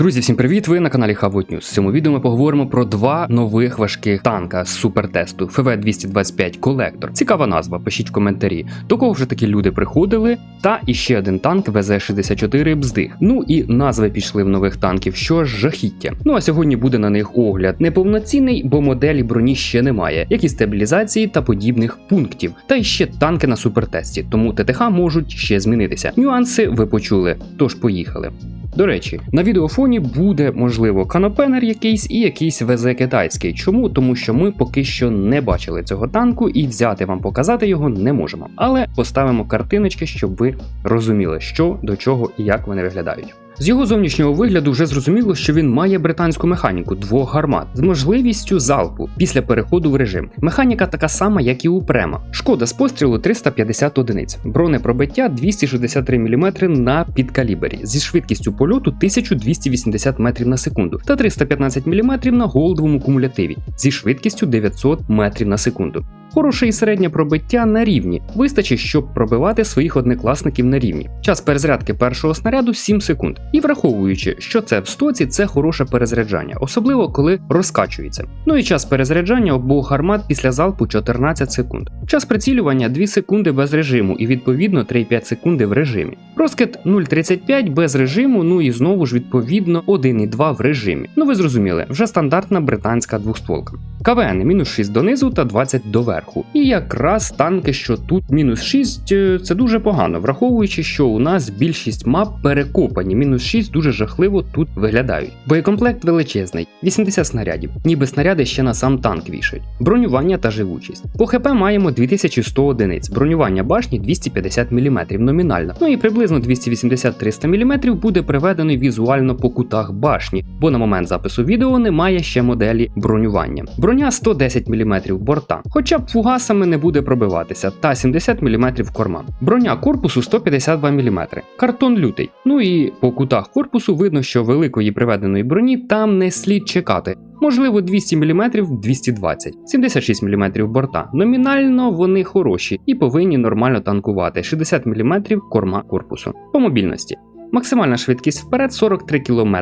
Друзі, всім привіт! Ви на каналі Хавот News. В цьому відео ми поговоримо про два нових важких танка з супертесту ФВ-225 Колектор. Цікава назва, пишіть в коментарі. До кого вже такі люди приходили? Та іще один танк ВЗ-64 Бздих. Ну і назви пішли в нових танків, що ж жахіття. Ну а сьогодні буде на них огляд неповноцінний, бо моделі броні ще немає, як і стабілізації та подібних пунктів. Та іще танки на супертесті, тому ТТХ можуть ще змінитися. Нюанси ви почули, тож поїхали. До речі, на відеофоні буде можливо канопенер якийсь і якийсь ВЗ китайський. Чому? Тому що ми поки що не бачили цього танку і взяти вам показати його не можемо. Але поставимо картиночки, щоб ви розуміли, що до чого і як вони виглядають. З його зовнішнього вигляду вже зрозуміло, що він має британську механіку двох гармат з можливістю залпу після переходу в режим. Механіка така сама, як і у Према. Шкода з пострілу 350 одиниць, бронепробиття 263 мм на підкалібері зі швидкістю польоту 1280 метрів на секунду та 315 мм на голдовому кумулятиві зі швидкістю 900 метрів на секунду. Хороше і середнє пробиття на рівні. Вистачить, щоб пробивати своїх однокласників на рівні. Час перезарядки першого снаряду 7 секунд. І враховуючи, що це в стоці, це хороше перезаряджання, особливо коли розкачується. Ну і час перезаряджання обох гармат після залпу 14 секунд. Час прицілювання 2 секунди без режиму і відповідно 3,5 секунди в режимі. Розкид 0,35 без режиму, ну і знову ж відповідно 1,2 в режимі. Ну ви зрозуміли, вже стандартна британська двохстволка. КВН мінус 6 донизу та 20 доверху. І якраз танки, що тут мінус 6, е, це дуже погано, враховуючи, що у нас більшість мап перекопані. Мінус 6 дуже жахливо тут виглядають. Боєкомплект величезний, 80 снарядів, ніби снаряди ще на сам танк вішають. Бронювання та живучість. По ХП маємо 2100 одиниць, бронювання башні 250 мм номінально. Ну і приблизно 280-300 мм буде приведений візуально по кутах башні, бо на момент запису відео немає ще моделі бронювання. Броня 110 мм борта, хоча б фугасами не буде пробиватися, та 70 мм корма. Броня корпусу 152 мм. Картон лютий. Ну і по кутах корпусу видно, що великої приведеної броні там не слід чекати. Можливо, 200 мм 220, 76 мм борта. Номінально вони хороші і повинні нормально танкувати 60 мм корма корпусу. По мобільності. Максимальна швидкість вперед 43 км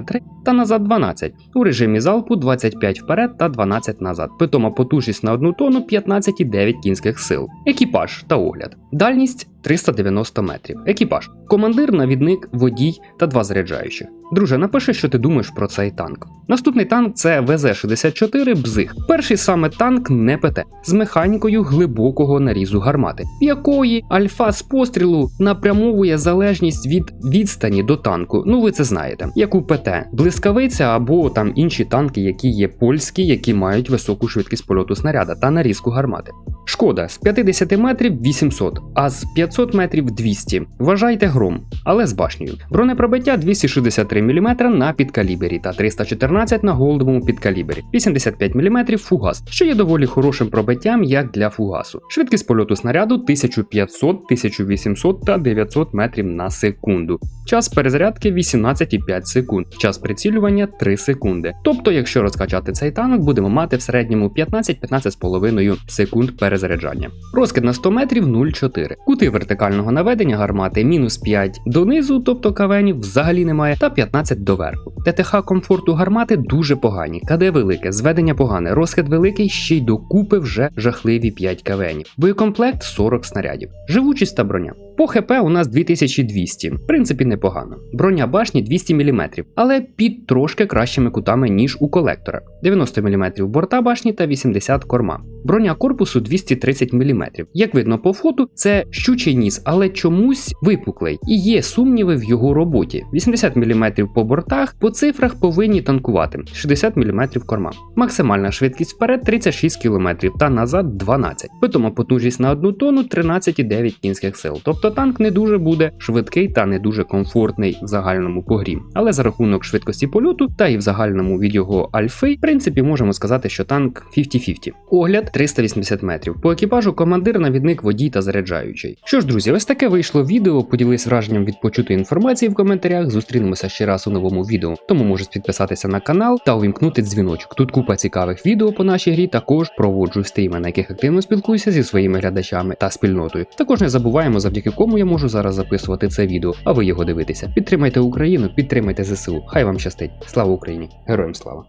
та назад 12, у режимі залпу 25 вперед та 12 назад. Питома потужність на одну тонну 15,9 кінських сил. Екіпаж та огляд. Дальність 390 метрів. Екіпаж. Командир, навідник, водій та два заряджаючих. Друже, напиши, що ти думаєш про цей танк. Наступний танк це ВЗ-64 Бзих. Перший саме танк не ПТ з механікою глибокого нарізу гармати, якої альфа з пострілу напрямовує залежність від відстані до танку. Ну ви це знаєте, як у ПТ, блискавиця або там інші танки, які є польські, які мають високу швидкість польоту снаряда та нарізку гармати. Шкода з 50 метрів 800, а з 500 метрів 200. Вважайте гром, але з башнею. Бронепробиття 263 мм на підкалібері та 314 на голдовому підкалібері, 85 мм фугас, що є доволі хорошим пробиттям як для фугасу. Швидкість польоту снаряду 1500, 1800 та 900 метрів на секунду. Час перезарядки 18,5 секунд, час прицілювання 3 секунди. Тобто, якщо розкачати цей танк, будемо мати в середньому 15-15,5 секунд перезаряджання. Розкид на 100 метрів 0,4. Кути вертикального наведення гармати мінус 5 донизу, тобто кавенів взагалі немає, та 15 доверху. ТТХ комфорту гармати дуже погані, КД велике, зведення погане, розхід великий, ще й докупи вже жахливі 5 кавенів. Боєкомплект 40 снарядів. Живучість та броня. По ХП у нас 2200, в принципі, непогано. Броня башні 200 мм, але під трошки кращими кутами, ніж у колектора. 90 мм борта башні та 80 корма. Броня корпусу 230 мм. Як видно по фото, це щучий ніс, але чомусь випуклий, і є сумніви в його роботі. 80 мм по бортах, по цифрах повинні танкувати 60 мм корма. Максимальна швидкість вперед 36 км та назад 12. Питома потужність на одну тонну 13,9 кінських сил. Тобто танк не дуже буде швидкий та не дуже комфортний в загальному погрі. Але за рахунок швидкості польоту та і в загальному від його альфи, в принципі, можемо сказати, що танк 50-50. Огляд 380 метрів. По екіпажу командир, навідник, водій та заряджаючий. Що ж, друзі, ось таке вийшло відео. Поділись враженням від почутої інформації в коментарях. Зустрінемося ще раз у новому відео. Тому можеш підписатися на канал та увімкнути дзвіночок. Тут купа цікавих відео по нашій грі. Також проводжу стріми, на яких активно спілкуюся зі своїми глядачами та спільнотою. Також не забуваємо завдяки якому я можу зараз записувати це відео, а ви його дивитеся. Підтримайте Україну, підтримайте ЗСУ. Хай вам щастить. Слава Україні! Героям слава!